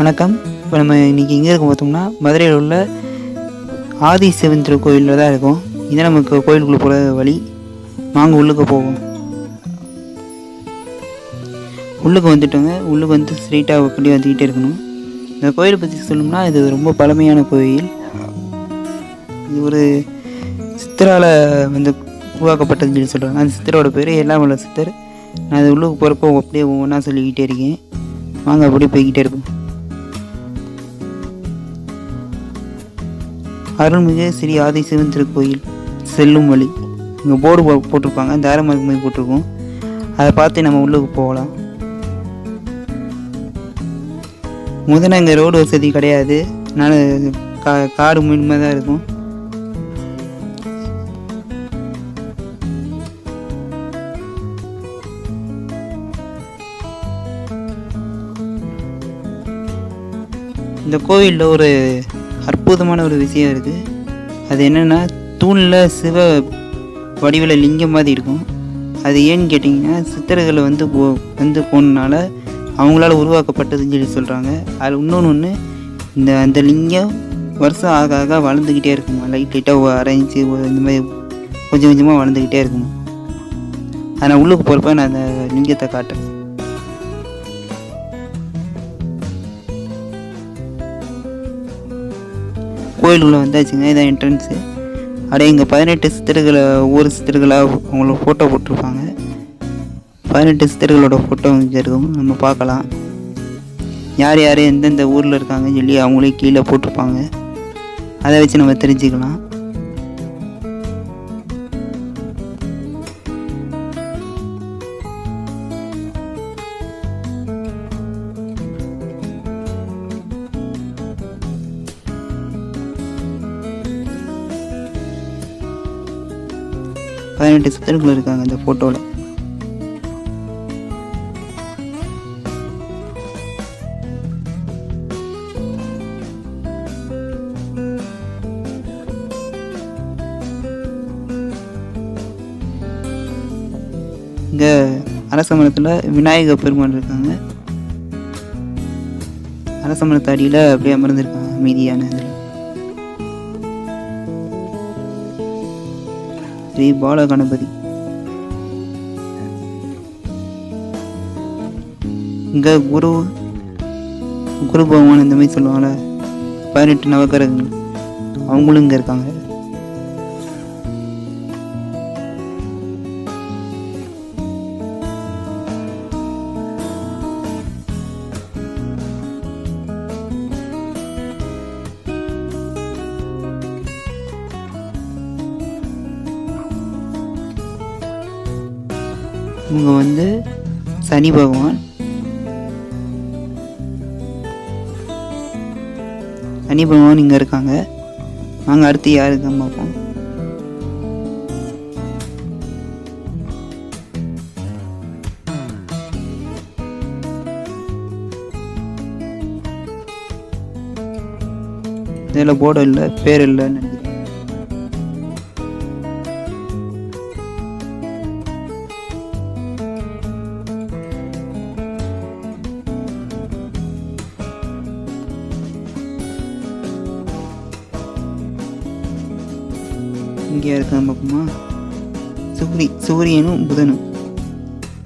வணக்கம். இப்போ நம்ம இன்றைக்கி எங்கே இருக்கும் பார்த்தோம்னா மதுரையில் உள்ள ஆதி சிவன் கோயிலில் தான் இருக்கும். இது நமக்கு கோயிலுக்குள்ளே போகிற வழி. வாங்க உள்ளுக்கு போவோம். உள்ளுக்கு வந்துட்டோங்க. உள்ளுக்கு வந்து ஸ்ட்ரெயிட்டாக அப்படியே வந்துக்கிட்டே இருக்கணும். இந்த கோயிலை பற்றி சொல்லணும்னா இது ரொம்ப பழமையான கோயில். இது ஒரு சித்தரால் வந்து உருவாக்கப்பட்டதுன்னு சொல்லி சொல்கிறாங்க அந்த சித்தரோட பேர் எல்லாம் உள்ள சித்தர். நான் அது உள்ளுக்கு போகிறப்போ அப்படியே ஒவ்வொன்றா சொல்லிக்கிட்டே இருக்கேன். வாங்க அப்படியே போய்கிட்டே இருக்கும். அருள்மிகு ஸ்ரீ ஆதிசிவன் திருக்கோயில் செல்லும் வழி. இங்கே போர்டு போ போட்டிருப்பாங்க. தாரமாக மாதிரி போட்டிருக்கோம். அதை பார்த்து நம்ம உள்ளுக்கு போகலாம். முதல்ல இங்கே ரோடு வசதி கிடையாது. நான் கா காடு முழுமை தான் இருக்கும். இந்த கோவிலில் ஒரு அற்புதமான ஒரு விஷயம் இருக்குது அது என்னென்னா தூணில் சிவ வடிவில் லிங்கம் மாதிரி இருக்கும். அது ஏன்னு கேட்டிங்கன்னா சித்தர்களை வந்து போ வந்து போனனால அவங்களால உருவாக்கப்பட்டதுன்னு சொல்லி சொல்கிறாங்க அதில் இன்னொன்று ஒன்று இந்த அந்த லிங்கம் வருஷம் ஆக ஆக வளர்ந்துக்கிட்டே இருக்குமா? லைட் லைட்டாக அரைஞ்சி இந்த மாதிரி கொஞ்சம் கொஞ்சமாக வளர்ந்துக்கிட்டே இருக்குமா? நான் உள்ளுக்கு போகிறப்ப நான் அந்த லிங்கத்தை காட்டுறேன். கோயிலுக்குள்ளே வந்தாச்சுங்க இதான் என்ட்ரன்ஸு அப்படியே இங்கே பதினெட்டு சித்தர்களை ஒவ்வொரு சித்தர்களாக அவங்கள ஃபோட்டோ போட்டிருப்பாங்க. பதினெட்டு சித்தர்களோட ஃபோட்டோ இருக்கும். நம்ம பார்க்கலாம். யார் யார் எந்தெந்த ஊரில் இருக்காங்கன்னு சொல்லி அவங்களே கீழே போட்டிருப்பாங்க. அதை வச்சு நம்ம தெரிஞ்சுக்கலாம். பதினெட்டு சித்தர்கள் இருக்காங்க இந்த ஃபோட்டோவில் இங்கே அரச மரத்தில் விநாயகர் பெருமான் இருக்காங்க. அரச மரத்து அடியில் அப்படியே அமர்ந்திருக்காங்க அமைதியான இதில் ஸ்ரீ பால கணபதி இங்கே குரு குரு பகவான் இந்த மாதிரி சொல்லுவாங்கள்ல பதினெட்டு நவக்கிரகங்கள். அவங்களும் இங்கே இருக்காங்க. இவங்க வந்து சனி பகவான். சனி பகவான் இங்கே இருக்காங்க. நாங்கள் அடுத்து யாருக்கு பார்ப்போம். இதில் போர்டு இல்லை பேர் இல்லைன்னு இங்கே இருக்கான் பார்ப்போமா சூரி சூரியனும் புதனும்.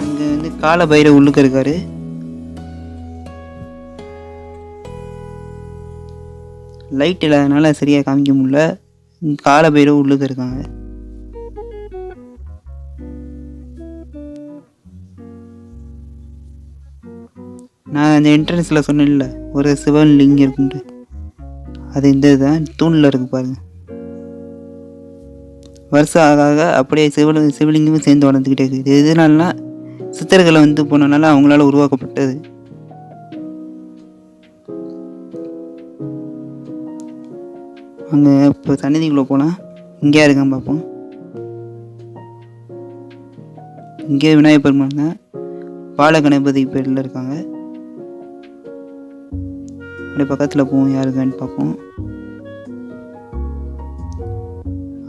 இங்கே வந்து கால பைரவ உள்ளுக்கு இருக்காரு. லைட் இல்லாதனால சரியாக காமிக்க முடியல. கால பைரவ உள்ளுக்கு இருக்காங்க. நான் அந்த என்ட்ரன்ஸில் சொன்னேன்ல ஒரு சிவன் லிங்கம் இருக்குன்ட்டு. அது இந்த இதுதான் தூணில் இருக்கு பாருங்கள் வருஷம் ஆக ஆக அப்படியே சிவலி சிவலிங்கமும் சேர்ந்து வளர்ந்துக்கிட்டே இருக்குது. இது எதனாலனா சித்தர்களை வந்து போனனால அவங்களால உருவாக்கப்பட்டது. அங்கே இப்போ சன்னதிக்குள்ளே போனால் இங்கேயா இருக்கான் பார்ப்போம். இங்கே விநாயகர் பெருமான் தான் பால கணபதி பேரில் இருக்காங்க. அப்படியே பக்கத்தில் போவோம் யாருக்கான்னு பார்ப்போம்.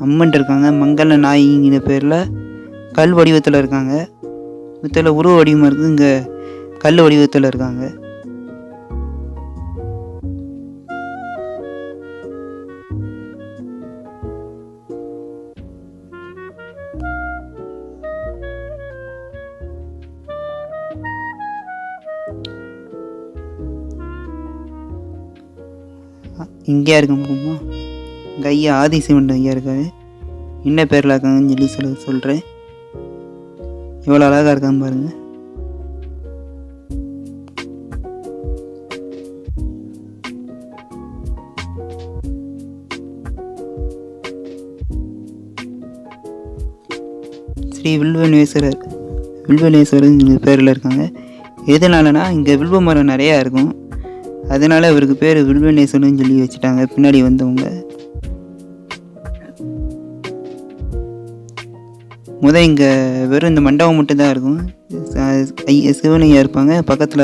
அம்மன் இருக்காங்க மங்கள நாயிங்கிற பேரில் கல் வடிவத்தில் இருக்காங்க. மத்தில் உருவ வடிவமாக இருக்குது இங்கே கல் வடிவத்தில் இருக்காங்க. இங்கேயா இருக்க முடியுமா? இங்கே ஐயா ஆதிசிவன் ஐயா இருக்காரு. என்ன பேரில் இருக்காங்கன்னு சொல்லி சொல்ல சொல்கிறேன் எவ்வளோ அழகாக இருக்காங்க பாருங்கள் ஸ்ரீ வில்வனேஸ்வரர் வில்வநேஸ்வரர் பேரில் இருக்காங்க. எதனாலனா இங்கே வில்வ மரம் நிறையா இருக்கும். அதனால இவருக்கு பேர் வில்வனேஸ்வரன் சொல்லி வச்சுட்டாங்க. பின்னாடி வந்தவங்க. முத இங்கே வெறும் இந்த மண்டபம் மட்டும்தான் இருக்கும். சிவனையா இருப்பாங்க. பக்கத்தில்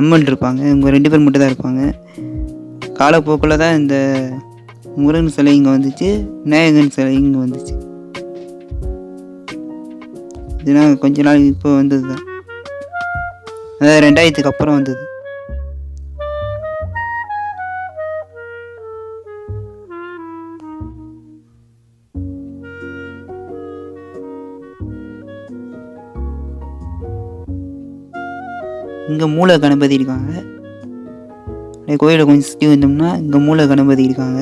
அம்மன் இருப்பாங்க. இவங்க ரெண்டு பேர் மட்டும் தான் இருப்பாங்க. காலப்போக்கில் தான் இந்த முருகன் சிலை இங்கே வந்துச்சு. விநாயகன் சிலை இங்கே வந்துச்சு. இதெல்லாம் கொஞ்ச நாள் இப்போ வந்தது தான் அதாவது ரெண்டாயிரத்துக்கு அப்புறம் வந்தது. இங்கே மூல கணபதி இருக்காங்க. அப்படியே கோயிலை கொஞ்சம் சுற்றி வந்தோம்னா இங்கே மூல கணபதி இருக்காங்க.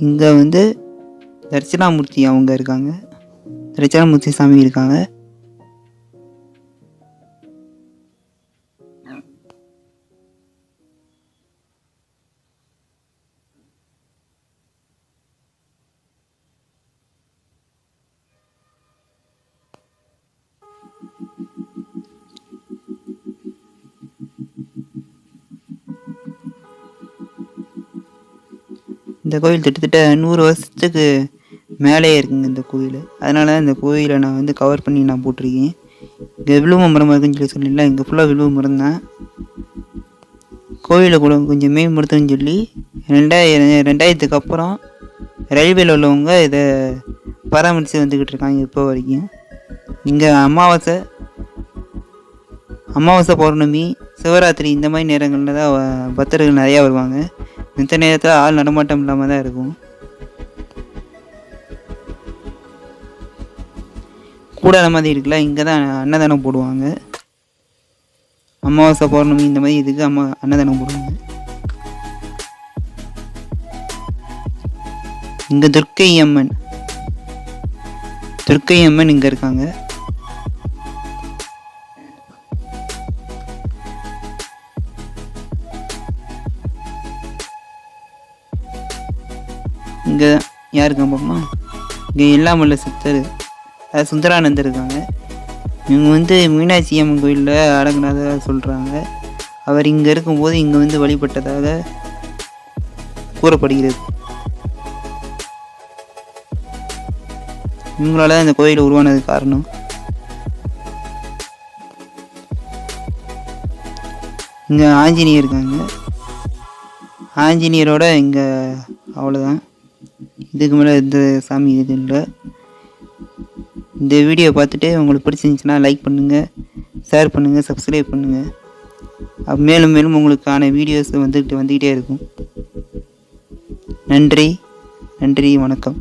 இங்கே வந்து தட்சிணாமூர்த்தி அவங்க இருக்காங்க. தட்சிணாமூர்த்தி சாமி இருக்காங்க. இந்த கோயில் கிட்டத்தட்ட நூறு வருஷத்துக்கு மேலேயே இருக்குங்க இந்த கோயில் அதனால இந்த கோயிலை நான் வந்து கவர் பண்ணி நான் போட்டிருக்கேன். இங்கே விழுவ மரம் இருக்குன்னு சொல்லி சொன்னேன்ல இங்கே ஃபுல்லாக விழுவ மரம் தான். கோயிலை கூட கொஞ்சம் மேம்படுத்தணும்னு சொல்லி ரெண்டாயிரம் ரெண்டாயிரத்துக்கு அப்புறம் ரயில்வேல உள்ளவங்க இதை பராமரித்து வந்துக்கிட்டு இருக்காங்க இப்போ வரைக்கும். இங்கே அமாவாசை அமாவாசை பௌர்ணமி சிவராத்திரி இந்த மாதிரி நேரங்களில் தான் வ- பக்தர்கள் நிறையா வருவாங்க. மித்த நேரத்தில் ஆள் நடமாட்டம் இல்லாமல் தான் இருக்கும். கூடாத மாதிரி இருக்குல்ல இங்கே தான் அன்னதானம் போடுவாங்க. அமாவாசை பௌர்ணமி இந்த மாதிரி இதுக்கு அம்மா அன்னதானம் போடுவாங்க. இங்கே துர்க்கை அம்மன் துர்க்கை அம்மன் இங்கே இருக்காங்க. இங்கே யாருக்கு பார்ப்போமா இங்கே எல்லாமல்ல சித்தர் அதாவது சுந்தரானந்தர் இருக்காங்க. இவங்க வந்து மீனாட்சி அம்மன் கோயிலில் அடங்கினதாக சொல்கிறாங்க அவர் இங்கே இருக்கும்போது இங்கே வந்து வழிபட்டதாக கூறப்படுகிறது. இவங்களால தான் இந்த கோயில் உருவானது காரணம். இங்கே ஆஞ்சநேயர் இருக்காங்க. ஆஞ்சநேயரோட இங்கே அவ்வளோதான் இதுக்கு மேலே எந்த சாமி இது இல்லை. இந்த வீடியோ பார்த்துட்டு உங்களுக்கு பிடிச்சிருந்துச்சுன்னா லைக் பண்ணுங்கள் ஷேர் பண்ணுங்கள் சப்ஸ்கிரைப் பண்ணுங்கள் மேலும் மேலும் உங்களுக்கான வீடியோஸ் வந்துக்கிட்டு வந்துக்கிட்டே இருக்கும். நன்றி நன்றி வணக்கம்.